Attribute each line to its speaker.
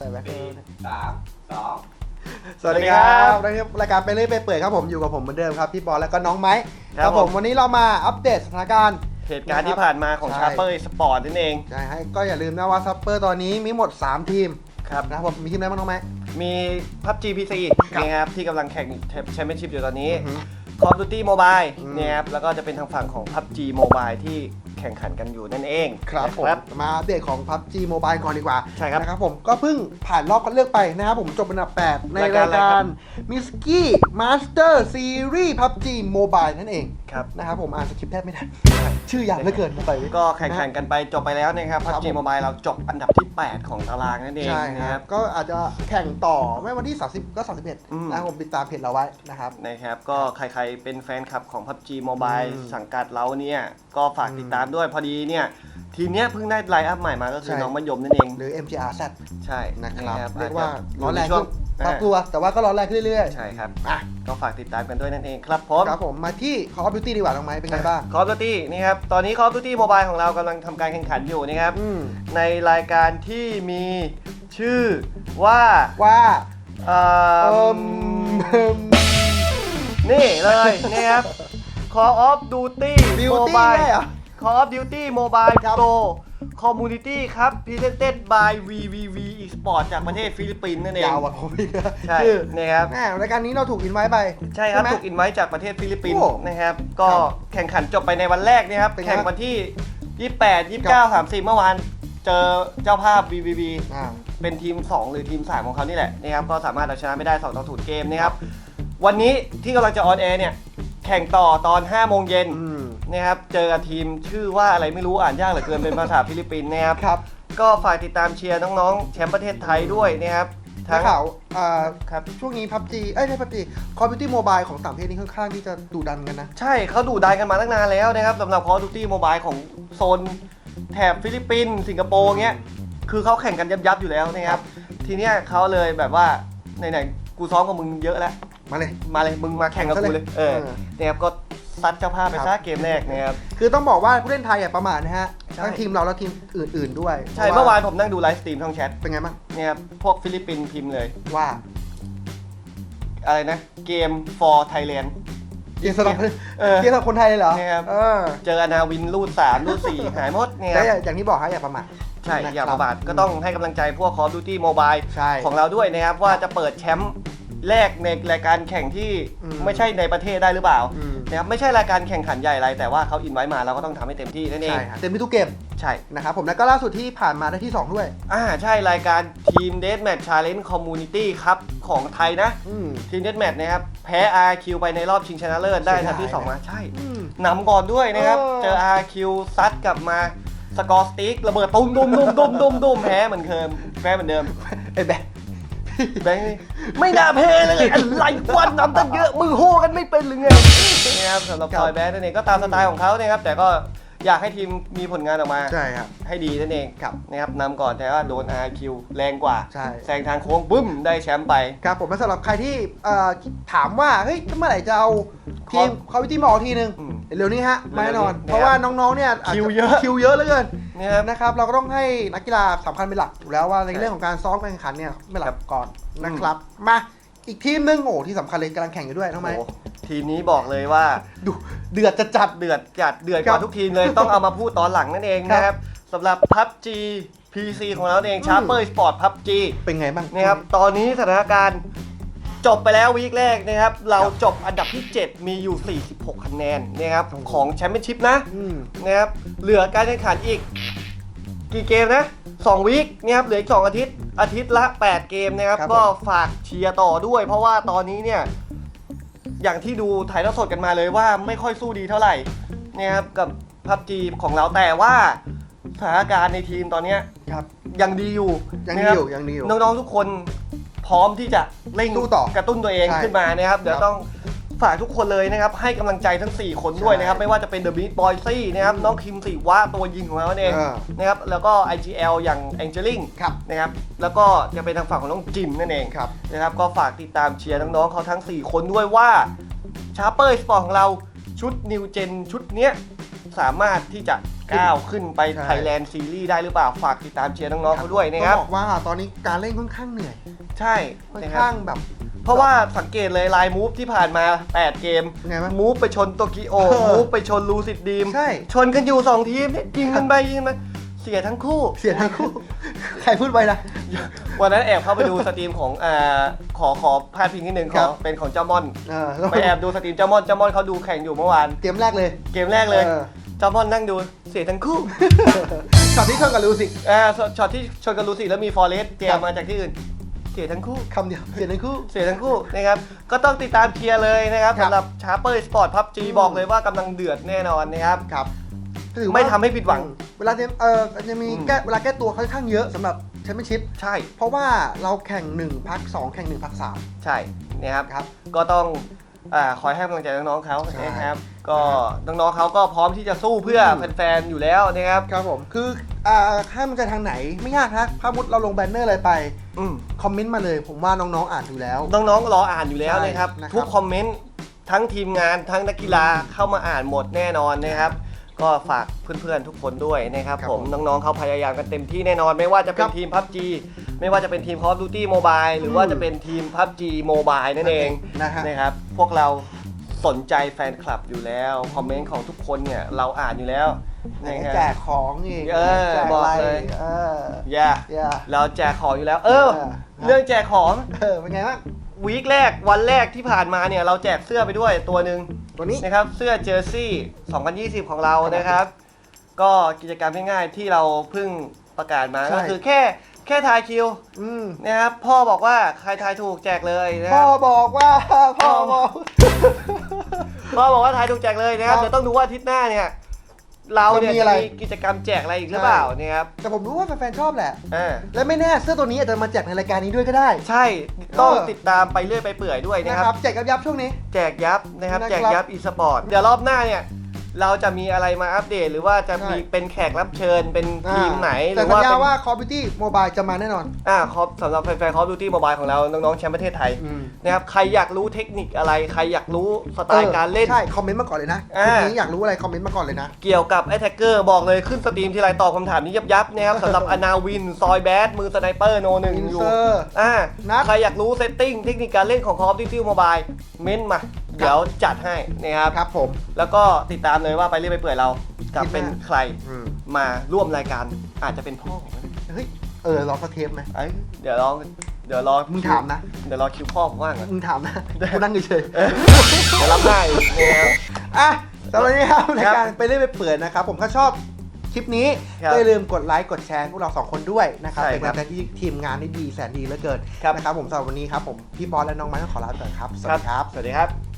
Speaker 1: ใส่แบ็ค
Speaker 2: สี่สามสอง
Speaker 1: สวัสดีครับนะครับรายการไปเรื่อยไปเปื่อยครับผมอยู่กับผมเหมือนเดิมครับพี่บอลแล้วก็น้องไม้
Speaker 3: ครับผม
Speaker 1: วันนี้เรามาอัปเดตสถานการณ์
Speaker 3: เหตุการณ์ที่ผ่านมาของ
Speaker 1: ใช่
Speaker 3: ชาเปอร์สปอร์ตนั่นเอง
Speaker 1: ใช่ให้ก็อย่าลืมนะว่าซัปเปอร์ตอนนี้มีหมด 3 ทีม
Speaker 3: ครับ
Speaker 1: นะครับผมมีทีมอะไรบ้างน้องไม้
Speaker 3: มีพับ GPC
Speaker 1: ครับ
Speaker 3: นะครับที่กำลังแข่งแชมเปี้ยนชิพอยู่ตอนนี้
Speaker 1: อือฮึ
Speaker 3: Call of Duty Mobile
Speaker 1: อืม
Speaker 3: เนี่ยครับแล้วก็จะเป็นทางฝั่งของ PUBG Mobile ที่ แข่งขันกันอยู่นั่นเอง
Speaker 1: ครับผม
Speaker 3: นะ
Speaker 1: มาอัปเดตของ PUBG Mobile ก่อนดีกว่า
Speaker 3: ใช่ครับ
Speaker 1: นะครับผมก็เพิ่งผ่านรอบคัดเลือกไปนะครับผมจบอันดับ 8 ใน
Speaker 3: รายการ
Speaker 1: ราย
Speaker 3: อะไรค
Speaker 1: กา
Speaker 3: รั
Speaker 1: ร
Speaker 3: บ
Speaker 1: มิสกี้มาสเตอร์ซีรีส์ PUBG Mobile นั่นเอง
Speaker 3: ครับ
Speaker 1: นะครับผมอ่านสคริปต์แทบไม่ทันชื่อยาวเหลือเกินไป
Speaker 3: ก็แข่งขันกันไปจบไปแล้วนะครับ
Speaker 1: ครับ
Speaker 3: PUBG
Speaker 1: ผม
Speaker 3: Mobile เราจบอันดับที่ 8 ของตารางนั่นเอง
Speaker 1: ใช่
Speaker 3: นะ
Speaker 1: ค
Speaker 3: ค
Speaker 1: รั
Speaker 3: รั
Speaker 1: บ บ ก็อาจจะแข่งต่อไม่วันที่ 30 ก็ 31
Speaker 3: อืม
Speaker 1: นะครับผมติดตามเพจเราไว้นะครับ
Speaker 3: นะครับ ก็ใครๆเป็นแฟนคลับของ PUBG Mobile
Speaker 1: อืม
Speaker 3: สังกัดเราเนี่ยก็ฝาก
Speaker 1: อืม
Speaker 3: ติดตามด้วยพอดีเนี่ย ทีมเนี้ยเพิ่งได้ไลน์อัพใหม่มาก็คือ
Speaker 1: ใช่
Speaker 3: น้องมะยมนั่นเอง
Speaker 1: หรือ MGRZ
Speaker 3: ใช่
Speaker 1: นะครับเรียก
Speaker 3: อจ
Speaker 1: ว่า
Speaker 3: จะ
Speaker 1: ร้อนแรง
Speaker 3: ยู่
Speaker 1: ขึ้น
Speaker 3: ใน
Speaker 1: ปรับ
Speaker 3: ช่วง
Speaker 1: ตัว แต่ว่าก็ร้อนแรงขึ้นเรื่อย
Speaker 3: ใช่ครับ
Speaker 1: ๆอะ
Speaker 3: ก็ฝากติดตามกันด้วยนั่นเองครับผม
Speaker 1: ครับผมมาที่ Call of Duty ดีกว่าน้องไม้เป็นไงบ้าง
Speaker 3: คอ l ด f ตี้นี่ครับ ตอนนี้ Call of Duty Mobile ของเรากำลังทำการแข่งขันอยู่นะครับ
Speaker 1: อืม
Speaker 3: ในรายการที่มีชื่อว่า
Speaker 1: ว่า
Speaker 3: เอ่
Speaker 1: เอิ่
Speaker 3: อ
Speaker 1: ม
Speaker 3: นี่เลย นะครับ Call of Duty
Speaker 1: บิวตี้
Speaker 3: Mobile
Speaker 1: ได้เหรอ
Speaker 3: Call of Duty Mobile
Speaker 1: ครับ
Speaker 3: Pro Community ครับ Presented by VVV Esport จากประเทศฟิลิปปินส์นั่นเอง
Speaker 1: ยาวกว่าผมอีกนะ
Speaker 3: ใช่
Speaker 1: ชื่อ
Speaker 3: นะครับ
Speaker 1: แม่รายการนี้เราถูกอินไว้ไป
Speaker 3: ใช่ครับ
Speaker 1: ไหม
Speaker 3: ถูกอินไว้จากประเทศฟิลิปปินส์
Speaker 1: โอ้
Speaker 3: นะครับ ก็
Speaker 1: ครับ
Speaker 3: แข่งขันจบไปในวันแรกนะครับ
Speaker 1: เป็นไง
Speaker 3: แข่งวันที่ 28 29 30 เมื่อวาน เจอเจ้าภาพ VVV
Speaker 1: อ่า
Speaker 3: เป็นทีม 2 หรือทีม 3 ของเขานี่แหละนะครับ ก็สามารถเอาชนะไม่ได้2ต่อ0เกมนะครับ วันนี้ที่กำลังจะออนแอร์เนี่ยแข่งต่อตอน5โมงเย็น
Speaker 1: อืม
Speaker 3: นะครับเจอกับทีมชื่อว่าอะไรไม่รู้อ่านยากเหลือเกินเป็นภาษาฟิลิปปินส์นะครับ
Speaker 1: ครับ
Speaker 3: ก็ฝากติดตามเชียร์น้องๆแชมป์ประเทศไทยด้วยนะครับ
Speaker 1: ถ้าข่าวอ่า
Speaker 3: ครับ
Speaker 1: ช่วงนี้ PUBG เอ้ยไม่ใช่ PUBG Call of Duty Mobile ของต่างประเทศนี่ค่อนข้างที่จะดุดันกันนะ
Speaker 3: ใช่เขาดูดันกันมาตั้งนานแล้วนะครับสำหรับ Call of Duty Mobile ของโซนแถบฟิลิปปินส์สิงคโปร์เงี้ยคือเขาแข่งกันยับยับๆอยู่แล้วนะครับ ทีเนี้ยเขาเลยแบบว่าไหนๆกูซ้อมกับมึงเยอะแล้ว
Speaker 1: มาเลย
Speaker 3: มาเลยมึงมาแข่งกับกูเลยเออ
Speaker 1: เออ
Speaker 3: นะครับก็ซัดเจ้าภาพไป
Speaker 1: ครั
Speaker 3: ซะ
Speaker 1: บ
Speaker 3: เกมแรกนะครับ
Speaker 1: คือต้องบอกว่าผู้เล่นไทยอย่าประมาทนะฮะ
Speaker 3: ใช่
Speaker 1: ทั้งทีมเราและทีมอื่น ๆ ด้วย
Speaker 3: ใช่เมื่อวานผมนั่งดูไลฟ์สตรีมช่องแชท
Speaker 1: เป็นไงบ้าง
Speaker 3: เนี่ยครับพวกฟิลิปปินส์พิมพ์เลย
Speaker 1: ว่า
Speaker 3: อะไรนะ เกม for Thailand
Speaker 1: เกียร์สำหรับ
Speaker 3: เออ
Speaker 1: เกียร์สำหรับคนไทยเลยเหรอ
Speaker 3: เนี่ยครับ
Speaker 1: เออ
Speaker 3: เจออนาวินรูดสามรูดสี่หายหมดเนี่ย
Speaker 1: แต่อย่างที่บอกฮะอย่าประมาท
Speaker 3: ใช่
Speaker 1: นะครับ
Speaker 3: อย่าประมาทก็ต้องให้กำลังใจพวก Call of Duty Mobile
Speaker 1: ใช่
Speaker 3: ของเราด้วยนะครับว่าจะเปิดแชมป์ แรกในรายการแข่งที่
Speaker 1: อืม
Speaker 3: ไม่ใช่ในประเทศได้หรือเปล่า
Speaker 1: อืม
Speaker 3: นะครับไม่ใช่รายการแข่งขันใหญ่อะไรแต่ว่าเขาอินไว้มาเราก็ต้องทำให้เต็มที่นั่นเอง
Speaker 1: ใช่ฮะเต็มที่ทุกเกม
Speaker 3: ใช่
Speaker 1: นะครับผมแล้วก็ล่าสุดที่ผ่านมาได้ที่ 2 ด้วย
Speaker 3: อ่าใช่รายการทีม Deathmatch Challenge Community ครับของไทยนะ
Speaker 1: อืม
Speaker 3: ทีม Deathmatch นะครับแพ้ RQ ไปในรอบชิงชนะเลิศได้
Speaker 1: เสียดาย
Speaker 3: ทันที่2มาใช่
Speaker 1: อืม
Speaker 3: นำก่อนด้วยนะครับ
Speaker 1: เออ
Speaker 3: เจอ RQ ซัดกลับมาสกอร์สติ๊กระเบิดตุ้มตุ้มตุ้มตุ้มตุ้มตุ้มแพ้เหมือนเดิมแพ้เหมือนเดิม
Speaker 1: ไอ้แบะ
Speaker 3: แบงค์นี่ไม่น่าเพเลย อะไรวันนำตั้งเยอะมึงโหกันไม่เป็นหรือไงนี่ครับสำหรับ
Speaker 1: ครับ
Speaker 3: ฟอยแบงค์นั่นเองก็ตามสไตล์ของเขานะครับแต่ก็อยากให้ทีมมีผลงานออกมา
Speaker 1: ใช่ครับ
Speaker 3: ให้ดีนั่นเอง
Speaker 1: ครับ
Speaker 3: นะครับนำก่อนแต่ว่าโดน RQ แรงกว่า
Speaker 1: ใช่
Speaker 3: แซงทางโค้งปึ้มได้แชมป์ไป
Speaker 1: ครับผมและสำหรับใครที่เอ่อคิดถามว่าเฮ้ยเมื่อไหร่จะเอาทีมคอมพิวตี้มาออกทีนึง
Speaker 3: อืม
Speaker 1: เร็วนี้ฮะมาแน่นอน
Speaker 3: เร็วๆนี้
Speaker 1: เพราะว่าน้องๆเนี่ยาจจ
Speaker 3: คิวเยอะ
Speaker 1: คิวเยอะเหลือเกิน
Speaker 3: เนี่ยครับ
Speaker 1: นะครับเราก็ต้องให้นักกีฬาสำคัญเป็นหลักอยู่แล้วว่าในเรื่องของการซ้อมการแข่งขันเนี่ยเป็นหลั
Speaker 3: ครั
Speaker 1: ก
Speaker 3: บ
Speaker 1: ก่อนนะครับมาอีกทีมหนึงโอ้ที่สำคัญเลยกำลังแข่งอยู่ด้วยทำไม
Speaker 3: โอ้ทีมนี้บอกเลยว่า
Speaker 1: ดูเดือดจะจัด
Speaker 3: เดือดจัดเดือดก
Speaker 1: ครั
Speaker 3: ว่า
Speaker 1: บ
Speaker 3: ทุกทีมเลยต้องเอามาพูดตอนหลังนั่นเอง
Speaker 1: ครับ
Speaker 3: นะครับสำหรับ PUBG PC ของเราเอง
Speaker 1: อืม
Speaker 3: ชาร์เปอร์สปอร์ต PUBG
Speaker 1: เป็นไงบ้าง
Speaker 3: นะครับตอนนี้สถานการณ์ จบไปแล้ววีคแรกนะครับ เราจบอันดับที่ 7 มีอยู่ 46 คะแนนนะครับของแชมเปี้ยนชิพนะ
Speaker 1: อืม
Speaker 3: นะครับเหลือการแข่งขันอีก กี่เกมนะ 2 วีคนะครับเหลืออีก 2 อาทิตย์ อาทิตย์ละ 8 เกมนะครับ
Speaker 1: ครับ
Speaker 3: ก็ฝากเชียร์ต่อด้วย เพราะว่าตอนนี้เนี่ย อย่างที่ดูถ่ายทอดสดกันมาเลยว่าไม่ค่อยสู้ดีเท่าไหร่นะครับกับพับจีของเราแต่ว่าสถานการณ์ในทีมตอนเนี้ย
Speaker 1: ครับ
Speaker 3: ยังดีอยู่
Speaker 1: ยัง
Speaker 3: นะ
Speaker 1: ดี
Speaker 3: ครับ
Speaker 1: อยู่ยังดีอยู่
Speaker 3: น้องๆทุกคนพร้อมที่จะ เร่ง
Speaker 1: สู้ต่อก
Speaker 3: ระตุ้นตัวเอง
Speaker 1: ใช่
Speaker 3: ขึ้นมานะครับ เดี๋ยว
Speaker 1: ครับ
Speaker 3: ต้องฝากทุกคนเลยนะครับ ให้กำลังใจทั้ง 4 คนด้วยนะครับ
Speaker 1: ใช่
Speaker 3: ไม่ว่าจะเป็นเดอะบีทบอยซี่นะครับ น้องคิมสีวะตัวยิงของเราเอง
Speaker 1: เออ
Speaker 3: นะครับ แล้วก็ IGL อย่างแองเจลิง
Speaker 1: ครับ
Speaker 3: นะครับ แล้วก็จะเป็นทางฝั่งของน้องจิมนั่นเอง
Speaker 1: ครับ
Speaker 3: นะครับ ก็ฝากติดตามเชียร์น้องๆเขาทั้ง 4 คนด้วยว่าชาร์เปอร์สปอร์ตของเราชุดนิวเจนชุดเนี้ยสามารถที่จะ ก้าวขึ้นไป
Speaker 1: ใช่
Speaker 3: ไทยแลนด์ซีรีส์ได้หรือเปล่า ฝากติดตามเชียร์น้องๆเขาด้วยนะครับ
Speaker 1: ต้องบอกว่าตอนนี้การเล่นค่อนข้างเหนื่อย
Speaker 3: ใช่
Speaker 1: ค่อน
Speaker 3: นะครับ
Speaker 1: ข้างแบบ
Speaker 3: เพราะว่าสังเกตเลยไลน์มูฟที่ผ่านมา 8 เกม
Speaker 1: เป็นไงบ้าง
Speaker 3: มูฟไปชนโตกิโอ
Speaker 1: เออ
Speaker 3: มูฟไปชนลูซิดดีม
Speaker 1: ใช่
Speaker 3: ชนกันอยู่ 2 ทีมเนี่ยยิงกันไปยิงกันมาเสียทั้งคู่
Speaker 1: เสียทั้งคู่ ใครพูดไปนะ
Speaker 3: วันนั้นแอบเข้าไปดูสตรีมของอ่าขอขอพาดพิงนิดนึงข
Speaker 1: ครั
Speaker 3: อบ เป็นของเจ้ามอน
Speaker 1: เออ
Speaker 3: ไปแอบดูสตรีมเจ้ามอนเจ้ามอนเขาดูแข่งอยู่เมื่อวาน
Speaker 1: เตรียมแรกเลย
Speaker 3: เกมแรกเลย
Speaker 1: ออ
Speaker 3: เจ้ามอนนั่งดูเสียทั้งคู่
Speaker 1: ช็อตที่ชนกับลูซิก
Speaker 3: อ่าช็อตที่ชนกับลูซี่แล้วมีฟอร์เรสเจ
Speaker 1: ครั
Speaker 3: ม
Speaker 1: บ
Speaker 3: มาจากที่อื่น เสียทั้งคู่
Speaker 1: คำเดียวเสียทั้งคู่
Speaker 3: เสียทั้งคู่นะครับ ก็ต้องติดตามเชียร์เลยนะครับ
Speaker 1: ครับ
Speaker 3: สำหรับชาร์เปอร์สปอร์ตพับจี
Speaker 1: อืม
Speaker 3: บอกเลยว่ากำลังเดือดแน่นอนนะครับ
Speaker 1: ครับถือว่า
Speaker 3: ไม่ทำให้ผิดหวัง
Speaker 1: เวลาเทมเออจะมี
Speaker 3: อืม
Speaker 1: แก้เวลาแก้ตัวค่อนข้างเยอะสำหรับแชมเปี้ยนชิพ
Speaker 3: ใช่
Speaker 1: เพราะว่าเราแข่ง 1 พัก 2 แข่ง 1 พัก
Speaker 3: ใช่นะครับ
Speaker 1: ครับ
Speaker 3: ก็ต้อง อ่าคอยให้กำลังใจน้องๆเขา
Speaker 1: ใช่
Speaker 3: นะครับ ก็น้องๆเขาก็พร้อมที่จะสู้เพื่อ
Speaker 1: อืม
Speaker 3: แฟนๆอยู่แล้วนะครับ
Speaker 1: 3ครับผม คืออ่าให้มันจะทางไหนไม่ยากครับถ้ามุดเราลงแบนเนอร์อะไรไป
Speaker 3: อืม
Speaker 1: คอมเมนต์มาเลย ผมว่าน้องๆอ่านอยู่แล้ว
Speaker 3: น้องๆรออ่านอยู่แล้ว
Speaker 1: ใช่
Speaker 3: นะครับ
Speaker 1: นะครับ
Speaker 3: ทุกคอมเมนต์ทั้งทีมงานทั้งนักกีฬาเข้ามาอ่านหมดแน่นอนนะครับ ก็ฝากเพื่อนๆทุกคนด้วยนะครับ
Speaker 1: ครับ
Speaker 3: ผม
Speaker 1: ผม
Speaker 3: น้องๆเขาพยายามกันเต็มที่แน่นอนไม่ว่าจะเป็
Speaker 1: คนรับ
Speaker 3: ทีม PUBG ไม่ว่าจะเป็นทีม Call of Duty Mobile หรือว่า
Speaker 1: อืม
Speaker 3: จะเป็นทีม PUBG Mobile นั่นเอง
Speaker 1: นะฮะ
Speaker 3: นะครับ พวกเราสนใจแฟนคลับอยู่แล้ว คอมเมนต์ของทุกคนเนี่ย เราอ่านอยู่แล้ว
Speaker 1: ไหน
Speaker 3: นะ
Speaker 1: แจ
Speaker 3: ครั
Speaker 1: กของอีก
Speaker 3: เออ
Speaker 1: แจก
Speaker 3: บอก
Speaker 1: อะไร
Speaker 3: เลย
Speaker 1: เออ
Speaker 3: อย่า
Speaker 1: อย่า
Speaker 3: เราแจกของอยู่แล้ว เออ
Speaker 1: เออ
Speaker 3: เรื่องแจกของ
Speaker 1: เออเป็นไงบ้าง
Speaker 3: วีคแรกวันแรกที่ผ่านมาเนี่ย เราแจกเสื้อไปด้วยตัวหนึ่ง
Speaker 1: ตัวนี้
Speaker 3: นะครับเสื้อเจอร์ซี่ 2020 ของเรานะครับ ก็กิจกรรมง่ายๆที่เราเพิ่งประกาศมา
Speaker 1: ใช่
Speaker 3: ก็คือแค่ แค่ทายคิว
Speaker 1: อืม
Speaker 3: นะครับพ่อบอกว่าใครทายถูกแจกเลยนะค
Speaker 1: พ่อ
Speaker 3: รับ
Speaker 1: บอกว่าพ่อบอก
Speaker 3: พ่อบอกว่าทายถูกแจกเลยนะครับ
Speaker 1: ครับ
Speaker 3: เดี๋ยวต้องดูว่าอาทิตย์หน้าเนี่ย เราเนี่ย
Speaker 1: จะมี
Speaker 3: จะ
Speaker 1: อะไร
Speaker 3: มีกิจกรรมแจกอะไรอีกหรือเปล่านะครับ
Speaker 1: แต่ผมรู้ว่าแฟนๆชอบแหละ
Speaker 3: อ่า
Speaker 1: และไม่แน่เสื้อตัวนี้อาจจะมาแจกในรายการนี้ด้วยก็ได้
Speaker 3: ใช่ต้อง
Speaker 1: เออ
Speaker 3: ติดตามไปเรื่อยไปเปื่อยด้วย
Speaker 1: นะ
Speaker 3: นะ
Speaker 1: ค
Speaker 3: ค
Speaker 1: รั
Speaker 3: รั
Speaker 1: บ บแจกกับยับช่วงนี้
Speaker 3: แจกยับนะครับ
Speaker 1: นะครับ
Speaker 3: แจกยับอีสปอร์ต เดี๋ยวรอบหน้าเนี่ย เราจะมีอะไรมาอัปเดต หรือว่าจะมี
Speaker 1: ใช่
Speaker 3: เป็นแขกรับเชิญเป็นทีมไหนห
Speaker 1: แต่
Speaker 3: รือ
Speaker 1: สัญ
Speaker 3: ว่า
Speaker 1: ญา
Speaker 3: เป็น
Speaker 1: ว่า Call of Duty Mobile จะมาแน่นอน
Speaker 3: อ่าครบสำหรับแฟนๆ Call of Duty Mobile ของเราน้องๆแชมป์ประเทศไทย
Speaker 1: อืม
Speaker 3: นะครับใครอยากรู้เทคนิคอะไร ใครอยากรู้สไตล์การเล่น
Speaker 1: ใช่ คอมเมนต์มาก่อนเลยนะ
Speaker 3: อ่า
Speaker 1: ทีนี้อยากรู้อะไรคอมเมนต์มาก่อนเลยนะ
Speaker 3: เกี่ยวกับไอ้แท็กเกอร์บอกเลยขึ้นสตรีมที่ไรตอบคำถามนี้ยับยับๆนะครับสำหรับอนาวิน ซอยแบดมือสไนเปอร์โนหนึ่งอยู่
Speaker 1: Windsor
Speaker 3: อ่า
Speaker 1: นัด
Speaker 3: ใครอยากรู้เซตติ้งเทคนิคการเล่นของ Call of Duty Mobile เม้นมา เดี๋ยวจัดให้นะครับ
Speaker 1: ครับผม
Speaker 3: แล้วก็ติดตามเลยว่าไปเรื่อยไปเปื่อยเราจะเป็นใคร
Speaker 1: อืม
Speaker 3: มาร่วมรายการอาจจะเป็นพ่อผมนะ
Speaker 1: เฮ้ยเออรอสักเทปไหม
Speaker 3: เอ้ยเดี๋ยวรอเดี๋ยวรอ
Speaker 1: มึงถามนะ
Speaker 3: เดี๋ยวรอคิวพ่อผมว่างก่อน
Speaker 1: มึงถามนะกูนั่งเฉย
Speaker 3: เออเดี๋ยวรับได้นะครับ
Speaker 1: ๆอะสำหรับวันนี้ครับ
Speaker 3: ค
Speaker 1: รา
Speaker 3: รั
Speaker 1: ย
Speaker 3: บ
Speaker 1: การไปเรื่อยไปเปื่อยนะครับ ผมถ้าชอบคลิปนี้
Speaker 3: ครับ
Speaker 1: ก็อย่าลืมกดไลค์กดแชร์พวกเราสองคนด้วยนะครับ
Speaker 3: ใช่
Speaker 1: เป็น
Speaker 3: ครั
Speaker 1: กำ
Speaker 3: บ
Speaker 1: ลังใจที่ทีมงานได้ดีแสนดีเหลือเกิน
Speaker 3: ครับ
Speaker 1: นะครับผมสำหรับวันนี้ครับผมพี่บอลและน้องไม้ต้องขอลาไปก่อนครับสวัสดีครับ
Speaker 3: สวัสดีครับ